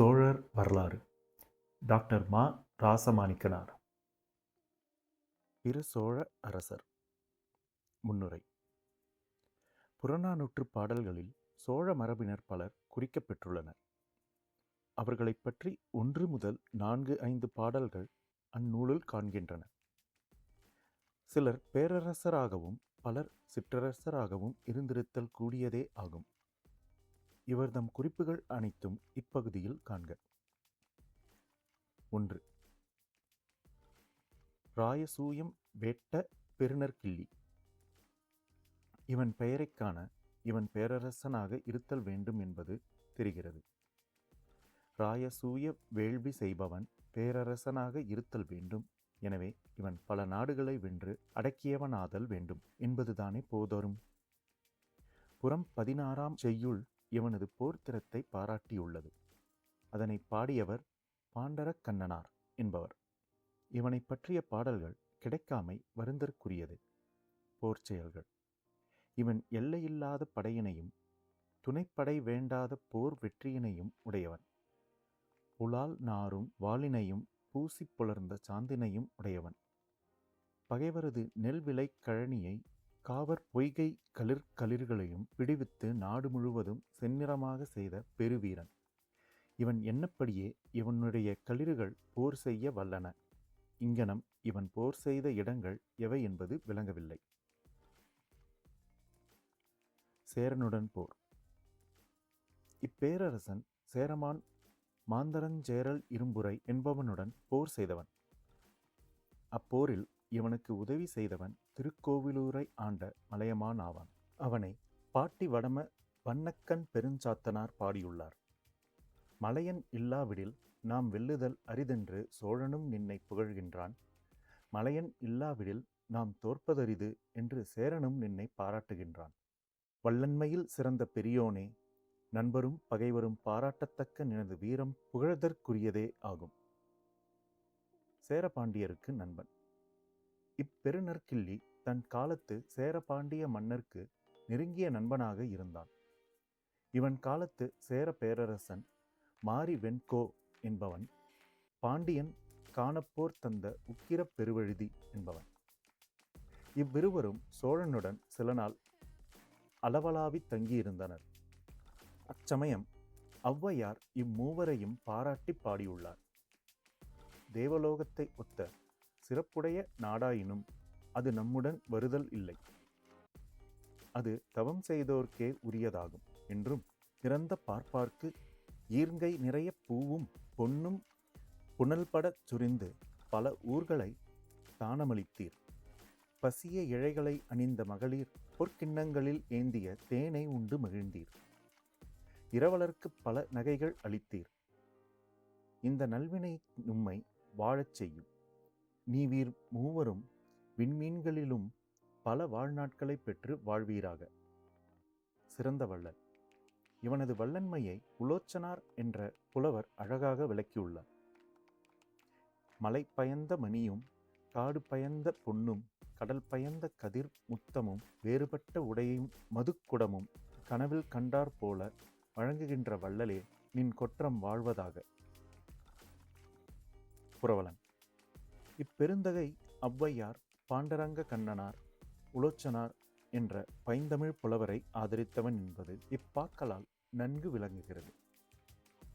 சோழர் வரலாறு. டாக்டர் மா ராசமாணிக்கனார். இரு சோழ அரசர். முன்னுரை. புறநானூற்றுப் பாடல்களில் சோழ மரபினர் பலர் குறிக்கப்பெற்றுள்ளனர். அவர்களைப் பற்றி ஒன்று முதல் நான்கு ஐந்து பாடல்கள் அந்நூலில் காண்கின்றன. சிலர் பேரரசராகவும் பலர் சிற்றரசராகவும் இருந்திருத்தல் கூடியதே ஆகும். இவர்தம் குறிப்புகள் அனைத்தும் இப்பகுதியில் காண்க. ஒன்று. ராயசூயம் வேட்ட பெருநர்கிள்ளி இவன் பெயரைக் காண இவன் பேரரசனாக இருத்தல் வேண்டும் என்பது தெரிகிறது. ராயசூய வேள்வி செய்பவன் பேரரசனாக இருத்தல் வேண்டும். எனவே இவன் பல நாடுகளை வென்று அடக்கியவனாதல் வேண்டும் என்பதுதானே போதரும். புறம் பதினாறாம் செய்யுள் இவனது போர்த்திறத்தை பாராட்டியுள்ளது. அதனை பாடியவர் பாண்டரக் கண்ணனார் என்பவர். இவனை பற்றிய பாடல்கள் கிடைக்காமை வருந்தற்குரியது. போர் செயல்கள். இவன் எல்லையில்லாத படையினையும் துணைப்படை வேண்டாத போர் வெற்றியினையும் உடையவன். புலால் நாரும் வாளினையும் பூசி புலர்ந்த சாந்தினையும் உடையவன். பகைவரது நெல் விலை கழனியை காவர் பொய்கை களிர் களிர்களையும் விடுவித்து நாடு முழுவதும் செந்நிறமாக செய்த பெருவீரன். இவன் என்னப்படியே இவனுடைய களிறுகள் போர் செய்ய வல்லன. இங்கனம் இவன் போர் செய்த இடங்கள் எவை என்பது விளங்கவில்லை. சேரனுடன் போர். இப்பேரரசன் சேரமான் மாந்தரஞ்சேரல் இரும்புரை என்பவனுடன் போர் செய்தவன். அப்போரில் இவனுக்கு உதவி செய்தவன் திருக்கோவிலூரை ஆண்ட மலையமான் ஆவான் அவனை பாட்டி வடம வண்ணக்கன் பெருஞ்சாத்தனார் பாடியுள்ளார். மலையன் இல்லாவிடில் நாம் வெல்லுதல் அரிதென்று சோழனும் நின்னை புகழ்கின்றான். மலையன் இல்லாவிடில் நாம் தோற்பதரிது என்று சேரனும் நின்னை பாராட்டுகின்றான். வல்லன்மையில் சிறந்த பெரியோனே நண்பரும் பகைவரும் பாராட்டத்தக்க நினது வீரம் புகழதற்குரியதே ஆகும். சேரபாண்டியருக்கு நண்பன். இப்பெருநற்கிள்ளி தன் காலத்து சேரபாண்டிய மன்னர்க்கு நெருங்கிய நண்பனாக இருந்தான். இவன் காலத்து சேர பேரரசன் மாரி வெண்கோ என்பவன் பாண்டியன் காணப்போர் தந்த உக்கிரப் பெருவழுதி என்பவன். இவ்விருவரும் சோழனுடன் சில நாள் அளவலாவி தங்கியிருந்தனர். அச்சமயம் ஔவையார் இம்மூவரையும் பாராட்டி பாடியுள்ளார். தேவலோகத்தை ஒத்த சிறப்புடைய நாடாயினும் அது நம்முடன் வருதல் இல்லை. அது தவம் செய்தோர்க்கே உரியதாகும் என்றும் பிறந்த பார்ப்பார்க்கு ஈர்ங்கை நிறைய பூவும் பொன்னும் புனல்படச் சுரிந்து பல ஊர்களை தானமளித்தீர். பசிய இழைகளை அணிந்த மகளிர் பொற்கிண்ணங்களில் ஏந்திய தேனை உண்டு மகிழ்ந்தீர். இரவலர்க்கு பல நகைகள் அளித்தீர். இந்த நல்வினை உம்மை வாழச் செய்யும். நீவீர் மூவரும் விண்மீன்களிலும் பல வாழ்நாட்களை பெற்று வாழ்வீராக. சிறந்த வள்ளல். இவனது வல்லன்மையை உலோச்சனார் என்ற புலவர் அழகாக விளக்கியுள்ளார். மலை பயந்த மணியும் காடு பயந்த பொன்னும் கடல் பயந்த கதிர் முத்தமும் வேறுபட்ட உடையும் மதுக்குடமும் கனவில் கண்டார் போல வழங்குகின்ற வள்ளலே நின் கொற்றம் வாழ்வதாக. புரவலன். இப்பெருந்தகை ஔவையார் பாண்டரங்க கண்ணனார் உலோச்சனார் என்ற பைந்தமிழ் புலவரை ஆதரித்தவன் என்பது இப்பாக்களால் நன்கு விளங்குகிறது.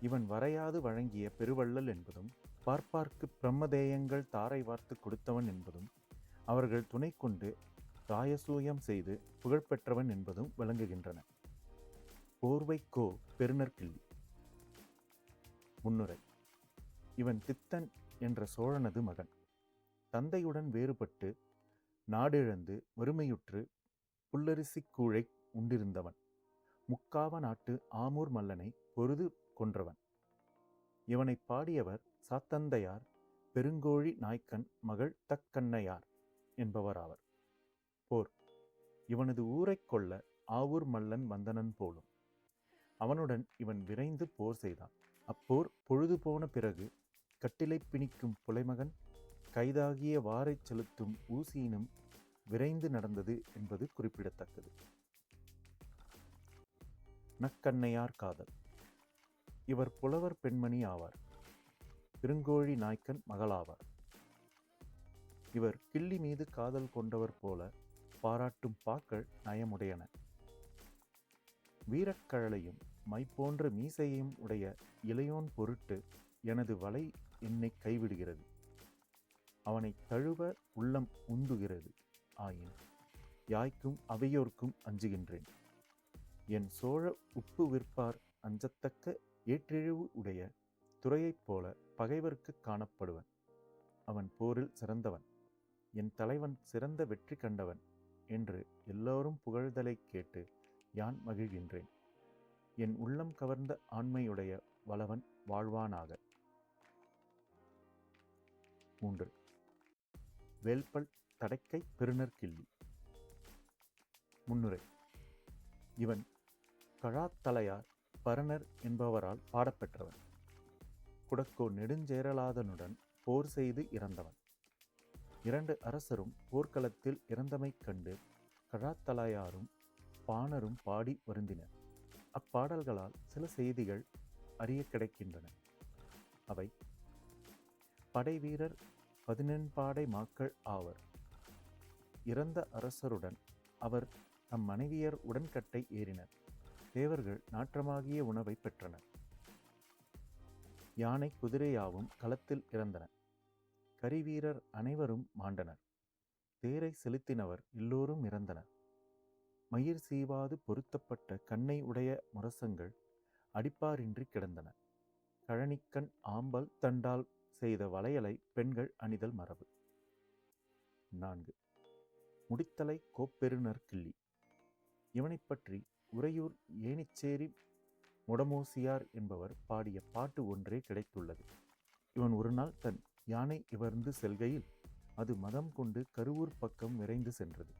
இவன் வரையாது வழங்கிய பெருவள்ளல் என்பதும் பார்ப்பார்க்கு பிரம்மதேயங்கள் தாரை வார்த்து கொடுத்தவன் என்பதும் அவர்கள் துணை கொண்டு ராயசூயம் செய்து புகழ்பெற்றவன் என்பதும் விளங்குகின்றன. போர்வை கோ பெருநற்கிள்ளி முன்னுரை. இவன் தித்தன் என்ற சோழனது மகன். தந்தையுடன் வேறுபட்டு நாடிழந்து வறுமையுற்று புல்லரிசி கூழை உண்டிருந்தவன். முக்காவ நாட்டு ஆமூர் மல்லனை பொருது கொன்றவன். இவனை பாடியவர் சாத்தந்தையார் பெருங்கோழி நாய்க்கன் மகள் தக்கண்ணையார் என்பவராவர் போர். இவனது ஊரைக் கொள்ள ஆவூர் மல்லன் வந்தனன் போலும். அவனுடன் இவன் விரைந்து போர் செய்தான். அப்போர் பொழுது போன பிறகு கட்டிலை பிணிக்கும் புலைமகன் கைதாகிய வாரைச் செலுத்தும் ஊசியினும் விரைந்து நடந்தது என்பது குறிப்பிடத்தக்கது. நக்கண்ணையார் காதல். இவர் புலவர் பெண்மணி ஆவார். பெருங்கோழி நாய்க்கன் மகளாவார். இவர் கிள்ளி மீது காதல் கொண்டவர் போல பாராட்டும் பாக்கள் நயமுடையன. வீரக்கழலையும் மை போன்ற மீசையையும் உடைய இளையோன் பொருட்டு எனது வலை என்னை கைவிடுகிறது. அவனை தழுவ உள்ளம் உந்துகிறது. ஆயின் யாய்க்கும் அவையோர்க்கும் அஞ்சுகின்றேன். என் சோழ உப்பு விற்பார் அஞ்சத்தக்க ஏற்றிழிவு உடைய துறையைப் போல பகைவர்க்கு காணப்படுவன். அவன் போரில் சிறந்தவன். என் தலைவன் சிறந்த வெற்றி கண்டவன் என்று எல்லோரும் புகழ்தலைக் கேட்டு யான் மகிழ்கின்றேன். என் உள்ளம் கவர்ந்த ஆண்மையுடைய வளவன் வாழ்வானாக. மூன்று. வேல்பல் தடைக்கை பெருநர் கிள்ளி. முன்னுரை. இவன் கழாத்தலையார் பரணர் என்பவரால் பாடப்பெற்றவன். குடக்கோ நெடுஞ்சேரலாதனுடன் போர் செய்து இறந்தவன். இரண்டு அரசரும் போர்க்களத்தில் இறந்தமை கண்டு கழாத்தலையாரும் பாணரும் பாடி வருந்தினர். அப்பாடல்களால் சில செய்திகள் அறிய கிடைக்கின்றன. அவை படைவீரர் பதினெண்பாடை மாக்கள் ஆவர். இறந்த அரசருடன் அவர் தம் மனைவியர் உடன்கட்டை ஏறினர். தேவர்கள் நாற்றமாகிய உணவை பெற்றனர். யானை குதிரையாவும் களத்தில் இறந்தன. கரிவீரர் அனைவரும் மாண்டனர். தேரை செலுத்தினவர் எல்லோரும் இறந்தனர். மயிர் சீவாது பொருத்தப்பட்ட கண்ணை உடைய முரசங்கள் அடிப்பாரின்றி கிடந்தன. கழனிக்கண் ஆம்பல் தண்டால் செய்த வளையலை பெண்கள் அணிதல் மரபு. நான்கு. முடித்தலை கோப்பெருநர் கிள்ளி. இவனை பற்றி உறையூர் ஏனிச்சேரி முடமோசியார் என்பவர் பாடிய பாட்டு ஒன்றே கிடைத்துள்ளது. இவன் ஒரு நாள் தன் யானை இவர்ந்து செல்கையில் அது மதம் கொண்டு கருவூர் பக்கம் விரைந்து சென்றது.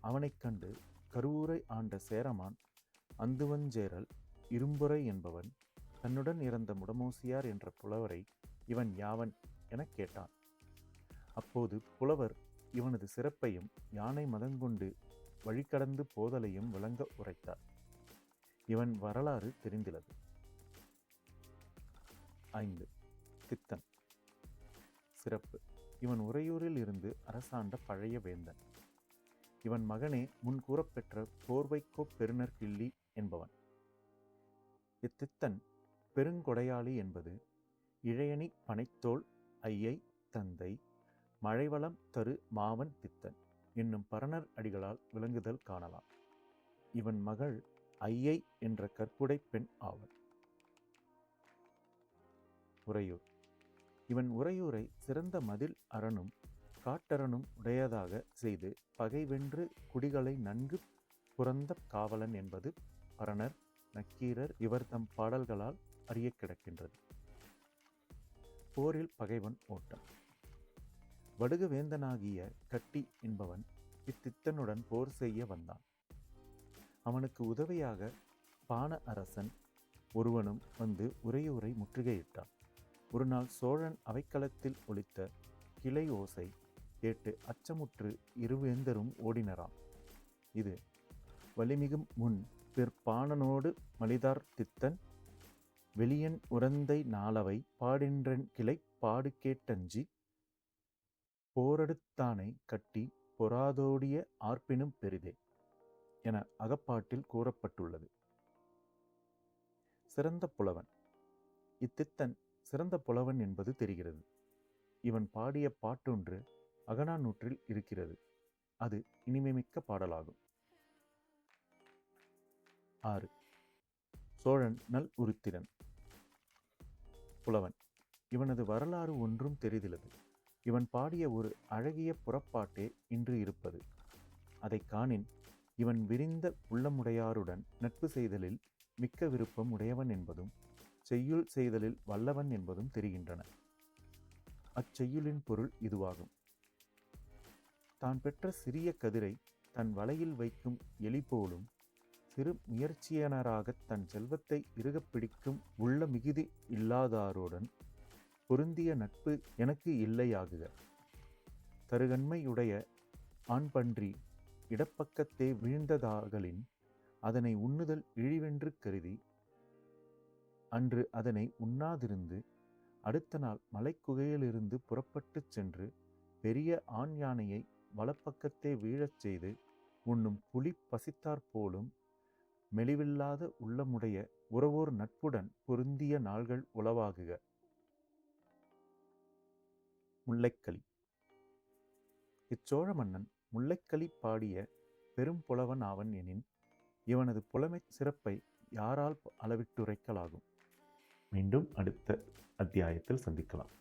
அவனைக் கண்டு கருவூரை ஆண்ட சேரமான் அந்துவஞ்சேரல் இரும்புரை என்பவன் தன்னுடன் இறந்த முடமோசியார் என்ற புலவரை இவன் யாவன் எனக் கேட்டான். அப்போது புலவர் இவனது சிறப்பையும் யானை மதங்கொண்டு வழிகடந்து போதலையும் விளங்க உரைத்தார். இவன் வரலாறு தெரிந்துள்ளது. ஐந்து. தித்தன். சிறப்பு. இவன் உறையூரில் இருந்து அரசாண்ட பழைய வேந்தன். இவன் மகனே முன் கூறப்பெற்ற போர்வைக்கோ பெருநர் கிள்ளி என்பவன். இத்தித்தன் பெருங்கொடையாளி என்பது இழையணி பனைத்தோல் ஐயை தந்தை மழைவளம் தரு மாவன் பித்தன் என்னும் பரணர் அடிகளால் விளங்குதல் காணலாம். இவன் மகள் ஐயை என்ற கற்புடை பெண் ஆவன். உறையூர். இவன் உறையூரை சிறந்த மதில் அரணும் காட்டரணும் உடையதாக செய்து பகை வென்று குடிகளை நன்கு புறந்த காவலன் என்பது பரணர் நக்கீரர் இவர் தம் பாடல்களால் அறிய கிடக்கின்றது. போரில் பகைவன் ஓட்டம். வடுகவேந்தனாகிய கட்டி என்பவன் இத்தித்தனுடன் போர் செய்ய வந்தான். அவனுக்கு உதவியாக பான அரசன் ஒருவனும் வந்து உரையூரை முற்றுகையிட்டான். ஒரு நாள் சோழன் அவைக்களத்தில் ஒலித்த கிளை ஓசை கேட்டு அச்சமுற்று இருவேந்தரும் ஓடினராம். இது வலிமிகும் முன் பிற்பாணனோடு மலிதார் தித்தன் வெளியன் உரந்தை நாளவை பாடின்றன் கிளை பாடு கேட்டஞ்சி போரடுத்தானை கட்டி பொறாதோடிய ஆர்ப்பினும் பெரிதே என அகப்பாட்டில் கூறப்பட்டுள்ளது. சிறந்த புலவன். இத்தித்தன் சிறந்த புலவன் என்பது தெரிகிறது. இவன் பாடிய பாட்டொன்று அகனானூற்றில் இருக்கிறது. அது இனிமைமிக்க பாடலாகும். ஆறு. சோழன் நல் உருத்திரன். புலவன். இவனது வரலாறு ஒன்றும் தெரிதிலது. இவன் பாடிய ஒரு அழகிய புறப்பாட்டே இன்று இருப்பது. அதை காணின் இவன் விரிந்த உள்ளமுடையாருடன் நட்பு செய்தலில் மிக்க விருப்பம் உடையவன் என்பதும் செய்யுள் செய்தலில் வல்லவன் என்பதும் தெரிகின்றன. அச்செய்யுளின் பொருள் இதுவாகும். தான் பெற்ற சிறிய கதிரை தன் வலையில் வைக்கும் எலி போலும் சிறு முயற்சியனராகத் தன் செல்வத்தை இறுகப் பிடிக்கும் உள்ள மிகுதி இல்லாதாருடன் பொருந்திய நட்பு எனக்கு இல்லையாகுக. தருகன்மையுடைய ஆண் பன்றி இடப்பக்கத்தே வீழ்ந்ததாகலின் அதனை உண்ணுதல் இழிவென்று கருதி அன்று அதனை உண்ணாதிருந்து அடுத்த நாள் மலைக்குகையிலிருந்து புறப்பட்டுச் சென்று பெரிய ஆண் யானையை வலப்பக்கத்தே வீழச் செய்து உண்ணும் புலி பசித்தாற்போலும் மெலிவில்லாத உள்ளமுடைய உறவோர் நட்புடன் பொருந்திய நாள்கள் உளவாகுக. முல்லைக்களி. இச்சோழ மன்னன் முல்லைக்களி பாடிய பெரும் புலவன் ஆவன் எனின் இவனது புலமைச் சிறப்பை யாரால் அளவிட்டுரைக்கலாகும்? மீண்டும் அடுத்த அத்தியாயத்தில் சந்திக்கலாம்.